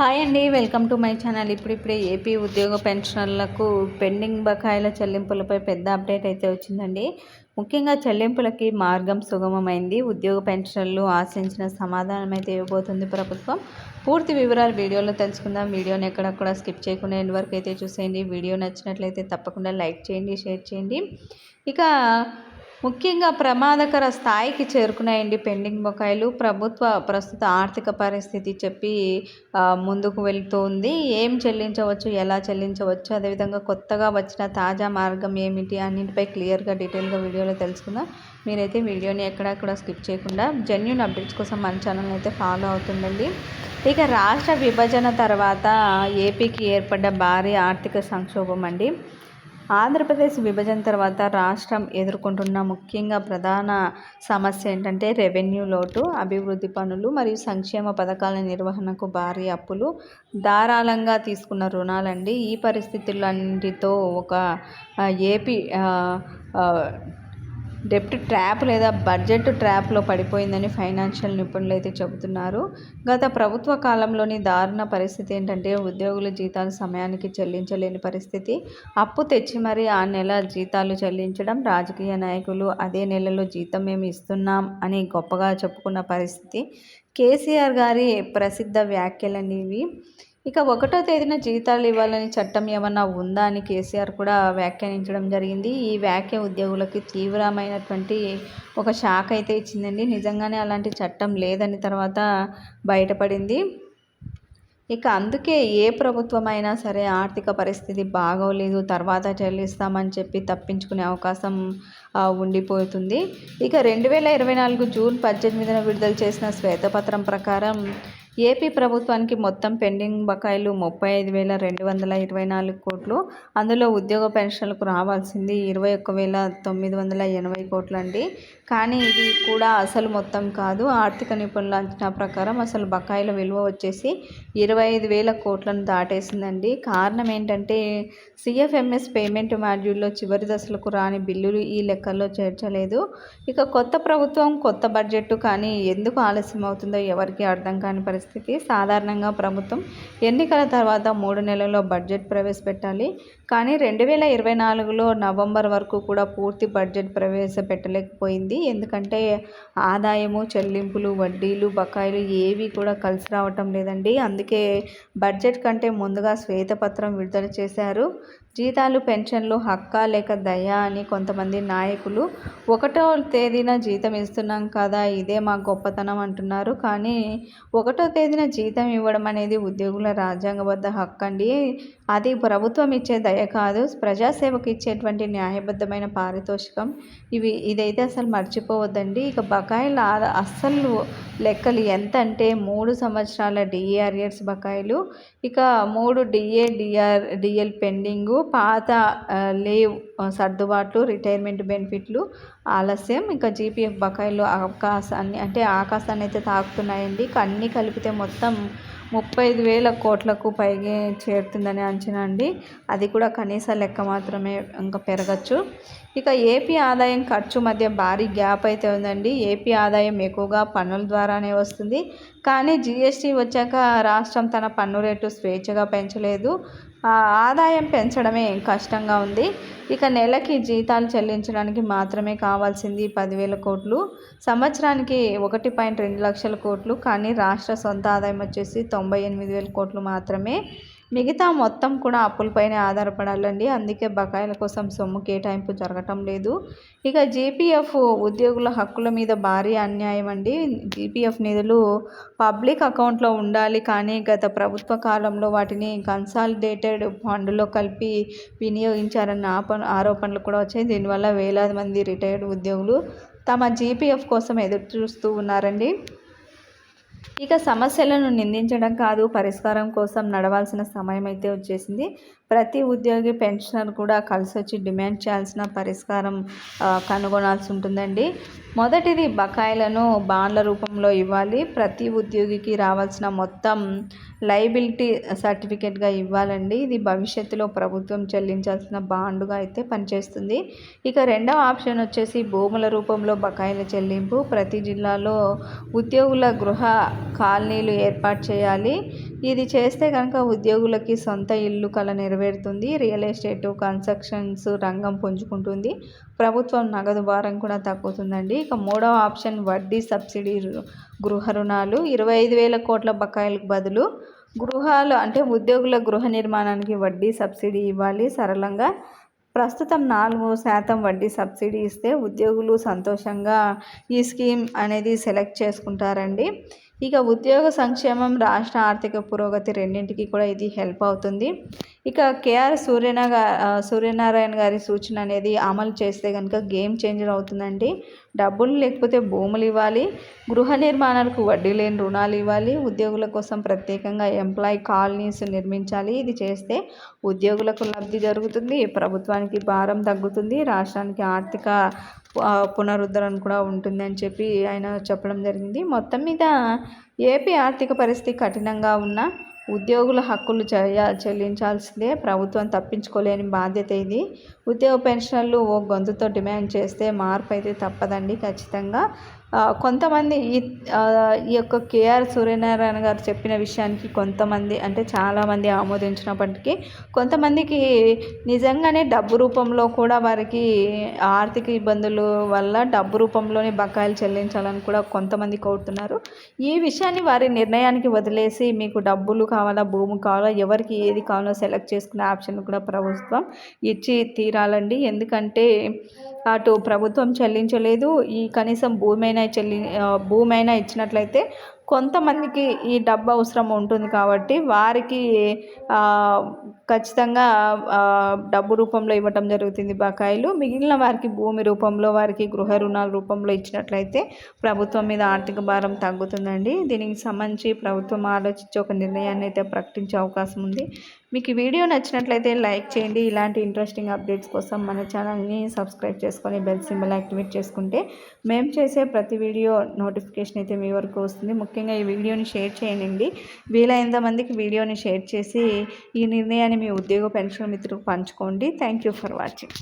Hi అండి welcome to my channel. ఇప్పుడిప్పుడే AP ఉద్యోగ పెన్షనర్లకు పెండింగ్ బకాయిల చెల్లింపులపై పెద్ద అప్డేట్ అయితే వచ్చిందండి. ముఖ్యంగా చెల్లింపులకి మార్గం సుగమమైంది. ఉద్యోగ పెన్షన్లు ఆశించిన సమాధానం అయితే ఇవ్వబోతుంది ప్రభుత్వం. పూర్తి వివరాలు వీడియోలో తెలుసుకుందాం. వీడియోని ఎక్కడక్కడ స్కిప్ చేయకుండా ఎండ్ వరకు అయితే చూసేయండి. వీడియో నచ్చినట్లయితే తప్పకుండా లైక్ చేయండి షేర్ చేయండి. ఇక ముఖ్యంగా ప్రమాదకర స్థాయికి చేరుకున్నాయండి పెండింగ్ బకాయిలు. ప్రభుత్వ ప్రస్తుత ఆర్థిక పరిస్థితి చెప్పి ముందుకు వెళ్తుంది. ఏం చెల్లించవచ్చు ఎలా చెల్లించవచ్చు అదేవిధంగా కొత్తగా వచ్చిన తాజా మార్గం ఏమిటి అన్నింటిపై క్లియర్గా డీటెయిల్గా వీడియోలో తెలుసుకుందాం. మీరైతే వీడియోని ఎక్కడెక్కడ స్కిప్ చేయకుండా జెన్యున్ అప్డేట్స్ కోసం మన ఛానల్ అయితే ఫాలో అవుతుందండి ఇక రాష్ట్ర విభజన తర్వాత ఏపీకి ఏర్పడ్డ భారీ ఆర్థిక సంక్షోభం అండి. ఆంధ్రప్రదేశ్ విభజన తర్వాత రాష్ట్రం ఎదుర్కొంటున్న ముఖ్యంగా ప్రధాన సమస్య ఏంటంటే రెవెన్యూ లోటు అభివృద్ధి పనులు మరియు సంక్షేమ పథకాల నిర్వహణకు భారీ అప్పులు ధారాళంగా తీసుకున్న రుణాలండి. ఈ పరిస్థితులన్నిటితో ఒక ఏపీ డెప్ట్ ట్రాప్ లేదా బడ్జెట్ ట్రాప్లో పడిపోయిందని ఫైనాన్షియల్ నిపుణులు అయితే చెబుతున్నారు. గత ప్రభుత్వ కాలంలోని దారుణ పరిస్థితి ఏంటంటే ఉద్యోగుల జీతాలు సమయానికి చెల్లించలేని పరిస్థితి. అప్పు తెచ్చి మరి ఆ నెల జీతాలు చెల్లించడం రాజకీయ నాయకులు అదే నెలలో జీతం మేము ఇస్తున్నాం అని గొప్పగా చెప్పుకున్న పరిస్థితి. కేసీఆర్ గారి ప్రసిద్ధ వ్యాఖ్యలనేవి ఇక ఒకటో తేదీన జీతాలు ఇవ్వాలని చట్టం ఏమన్నా ఉందా అని కేసీఆర్ కూడా వ్యాఖ్యానించడం జరిగింది. ఈ వ్యాఖ్య ఉద్యోగులకి తీవ్రమైనటువంటి ఒక షాక్ అయితే ఇచ్చిందండి. నిజంగానే అలాంటి చట్టం లేదని తర్వాత బయటపడింది. ఇక అందుకే ఏ ప్రభుత్వం అయినా సరే ఆర్థిక పరిస్థితి బాగోలేదు తర్వాత చెల్లిస్తామని చెప్పి తప్పించుకునే అవకాశం ఉండిపోతుంది. ఇక రెండు వేల ఇరవై నాలుగు జూన్ పద్దెనిమిదిన విడుదల చేసిన శ్వేతపత్రం ప్రకారం ఏపీ ప్రభుత్వానికి మొత్తం పెండింగ్ బకాయిలు ముప్పై ఐదు వేల రెండు వందల ఇరవై నాలుగు కోట్లు. అందులో ఉద్యోగ పెన్షన్లకు రావాల్సింది ఇరవై ఒక్క వేల తొమ్మిది వందల ఎనభై కోట్లు అండి. కానీ ఇది కూడా అసలు మొత్తం కాదు. ఆర్థిక నిపుణుల అంచనా ప్రకారం అసలు బకాయిల విలువ వచ్చేసి ఇరవై ఐదు వేల కోట్లను దాటేసిందండి. కారణం ఏంటంటే సిఎఫ్ఎంఎస్ పేమెంట్ మాడ్యూల్లో చివరి దశలకు రాని బిల్లులు ఈ లెక్కల్లో చేర్చలేదు. ఇక కొత్త ప్రభుత్వం కొత్త బడ్జెట్ కానీ ఎందుకు ఆలస్యం అవుతుందో ఎవరికీ అర్థం కాని పరిస్థితి సాధారణంగా ప్రభుత్వం ఎన్నికల తర్వాత మూడు నెలల్లో బడ్జెట్ ప్రవేశపెట్టాలి. కానీ రెండు వేల ఇరవై నాలుగులో నవంబర్ వరకు కూడా పూర్తి బడ్జెట్ ప్రవేశపెట్టలేకపోయింది. ఎందుకంటే ఆదాయము చెల్లింపులు వడ్డీలు బకాయిలు ఏవి కూడా కలిసి రావటం లేదండి. అందుకే బడ్జెట్ కంటే ముందుగా శ్వేతపత్రం విడుదల చేశారు. జీతాలు పెన్షన్లు హక్కా లేక దయా అని కొంతమంది నాయకులు ఒకటో తేదీన జీతం ఇస్తున్నాం కదా ఇదే మా గొప్పతనం అంటున్నారు. కానీ ఒకటో తేదీన జీతం ఇవ్వడం అనేది ఉద్యోగుల రాజ్యాంగబద్ధ హక్కు అండి అది ప్రభుత్వం ఇచ్చే దయ కాదు ప్రజాసేవకు ఇచ్చేటువంటి న్యాయబద్ధమైన పారితోషికం. ఇవి ఇదైతే అసలు మర్చిపోవద్దండి. ఇక బకాయిల అస్సలు లెక్కలు ఎంత అంటే మూడు సంవత్సరాల డిఏఆర్ఎస్ బకాయిలు ఇక మూడు డిఏ డిఆర్ డిఎల్ పెండింగు పాత లేవు. సర్దుబాట్లు రిటైర్మెంట్ బెనిఫిట్లు ఆలస్యం ఇంకా జీపీఎఫ్ బకాయిలు అవకాశాన్ని అంటే ఆకాశాన్ని అయితే తాకుతున్నాయండి. అన్నీ కలిపితే మొత్తం ముప్పై ఐదు వేల కోట్లకు పైగా చేరుతుందని అంచనా అండి. అది కూడా కనీస లెక్క మాత్రమే ఇంకా పెరగచ్చు. ఇక ఏపీ ఆదాయం ఖర్చు మధ్య భారీ గ్యాప్ అయితే ఉందండి. ఏపీ ఆదాయం ఎక్కువగా పన్నుల ద్వారానే వస్తుంది. కానీ జిఎస్టీ వచ్చాక రాష్ట్రం తన పన్ను రేటు స్వేచ్ఛగా పెంచలేదు. ఆదాయం పెంచడమే కష్టంగా ఉంది. ఇక నెలకి జీతాలు చెల్లించడానికి మాత్రమే కావాల్సింది పదివేల కోట్లు. సంవత్సరానికి ఒకటి పాయింట్ రెండు లక్షల కోట్లు. కానీ రాష్ట్ర సొంత ఆదాయం వచ్చేసి తొంభై ఎనిమిది వేల కోట్లు మాత్రమే. మిగతా మొత్తం కూడా అప్పులపైనే ఆధారపడాలండి. అందుకే బకాయిల కోసం సొమ్ము కేటాయింపు జరగటం లేదు. ఇక జీపీఎఫ్ ఉద్యోగుల హక్కుల మీద భారీ అన్యాయం అండి. జీపీఎఫ్ నిధులు పబ్లిక్ అకౌంట్లో ఉండాలి కానీ గత ప్రభుత్వ కాలంలో వాటిని కన్సాలిడేటెడ్ ఫండ్లో కలిపి వినియోగించారన్న ఆప ఆరోపణలు కూడా వచ్చాయి. దీనివల్ల వేలాది మంది రిటైర్డ్ ఉద్యోగులు తమ జీపీఎఫ్ కోసం ఎదురు చూస్తూ ఉన్నారండి. ఇక సమస్యలను నిందించడం కాదు పరిష్కారం కోసం నడవాల్సిన సమయం అయితే వచ్చేసింది. ప్రతి ఉద్యోగి పెన్షనర్ కూడా కలిసి వచ్చి డిమాండ్ చేయాల్సిన పరిష్కారం కనుగొనాల్సి ఉంటుందండి. మొదటిది బకాయిలను బాండ్ల రూపంలో ఇవ్వాలి. ప్రతి ఉద్యోగికి రావాల్సిన మొత్తం లైబిలిటీ సర్టిఫికేట్గా ఇవ్వాలండి. ఇది భవిష్యత్తులో ప్రభుత్వం చెల్లించాల్సిన బాండుగా అయితే పనిచేస్తుంది. ఇక రెండవ ఆప్షన్ వచ్చేసి భూముల రూపంలో బకాయిల చెల్లింపు. ప్రతి జిల్లాలో ఉద్యోగుల గృహ కాలనీలు ఏర్పాటు చేయాలి. ఇది చేస్తే కనుక ఉద్యోగులకి సొంత ఇల్లు కల నెరవేరుతుంది రియల్ ఎస్టేట్ కన్స్ట్రక్షన్స్ రంగం పుంజుకుంటుంది ప్రభుత్వం నగదు భారం కూడా తగ్గుతుందండి. ఇక మూడవ ఆప్షన్ వడ్డీ సబ్సిడీ గృహ రుణాలు. ఇరవై ఐదు వేల కోట్ల బకాయిలకు బదులు గృహాలు అంటే ఉద్యోగుల గృహ నిర్మాణానికి వడ్డీ సబ్సిడీ ఇవ్వాలి. సరళంగా ప్రస్తుతం నాలుగు శాతం వడ్డీ సబ్సిడీ ఇస్తే ఉద్యోగులు సంతోషంగా ఈ స్కీమ్ అనేది సెలెక్ట్ చేసుకుంటారండి. ఇక ఉద్యోగ సంక్షేమం రాష్ట్ర ఆర్థిక పురోగతి రెండింటికి కూడా ఇది హెల్ప్ అవుతుంది. ఇక కేఆర్ సూర్యనాగ సూర్యనారాయణ గారి సూచన అనేది అమలు చేస్తే కనుక గేమ్ చేంజర్ అవుతుందండి. డబ్బులు లేకపోతే భూములు ఇవ్వాలి గృహ నిర్మాణాలకు వడ్డీ లేని రుణాలు ఇవ్వాలి ఉద్యోగుల కోసం ప్రత్యేకంగా ఎంప్లాయీ కాలనీస్ నిర్మించాలి. ఇది చేస్తే ఉద్యోగులకు లబ్ధి జరుగుతుంది ప్రభుత్వానికి భారం తగ్గుతుంది రాష్ట్రానికి ఆర్థిక పునరుద్ధరణ కూడా ఉంటుంది అని చెప్పి ఆయన చెప్పడం జరిగింది. మొత్తం మీద ఏపీ ఆర్థిక పరిస్థితి కఠినంగా ఉన్న ఉద్యోగుల హక్కులు చేయ చెల్లించాల్సిందే. ప్రభుత్వం తప్పించుకోలేని బాధ్యత ఇది. ఉద్యోగ పెన్షన్లు ఓ గొంతుతో డిమాండ్ చేస్తే మార్పు అయితే తప్పదండి ఖచ్చితంగా. కొంతమంది ఈ ఈ యొక్క కేఆర్ సూర్యనారాయణ గారు చెప్పిన విషయానికి కొంతమంది అంటే చాలామంది ఆమోదించినప్పటికీ కొంతమందికి నిజంగానే డబ్బు రూపంలో కూడా వారికి ఆర్థిక ఇబ్బందులు వల్ల డబ్బు రూపంలోనే బకాయిలు చెల్లించాలని కూడా కొంతమంది కోరుతున్నారు. ఈ విషయాన్ని వారి నిర్ణయానికి వదిలేసి మీకు డబ్బులు కావాలా భూమి కావాలా ఎవరికి ఏది కావాలో సెలెక్ట్ చేసుకునే ఆప్షన్ కూడా ప్రభుత్వం ఇచ్చి తీరాలండి. ఎందుకంటే అటు ప్రభుత్వం చెల్లించలేదు. ఈ కనీసం భూమి అయినా చెల్లి భూమి అయినా ఇచ్చినట్లయితే కొంతమందికి ఈ డబ్బు అవసరం ఉంటుంది కాబట్టి వారికి ఖచ్చితంగా డబ్బు రూపంలో ఇవ్వటం జరుగుతుంది బకాయిలు. మిగిలిన వారికి భూమి రూపంలో వారికి గృహ రుణాల రూపంలో ఇచ్చినట్లయితే ప్రభుత్వం మీద ఆర్థిక భారం తగ్గుతుందండి. దీనికి సంబంధించి ప్రభుత్వం ఆలోచించి ఒక నిర్ణయాన్ని అయితే ప్రకటించే అవకాశం ఉంది. మీకు వీడియో నచ్చినట్లయితే లైక్ చేయండి. ఇలాంటి ఇంట్రెస్టింగ్ అప్డేట్స్ కోసం మన ఛానల్ని సబ్స్క్రైబ్ చేసుకొని బెల్ సింబల్ యాక్టివేట్ చేసుకుంటే మేము చేసే ప్రతి వీడియో నోటిఫికేషన్ అయితే మీ వరకు వస్తుంది. ముఖ్యంగా ఈ వీడియోని షేర్ చేయండి. వీలైనంత మందికి వీడియోని షేర్ చేసి ఈ నిర్ణయాన్ని మీ ఉద్యోగ పెన్షన్ మిత్రులకు పంచుకోండి. Thank you for watching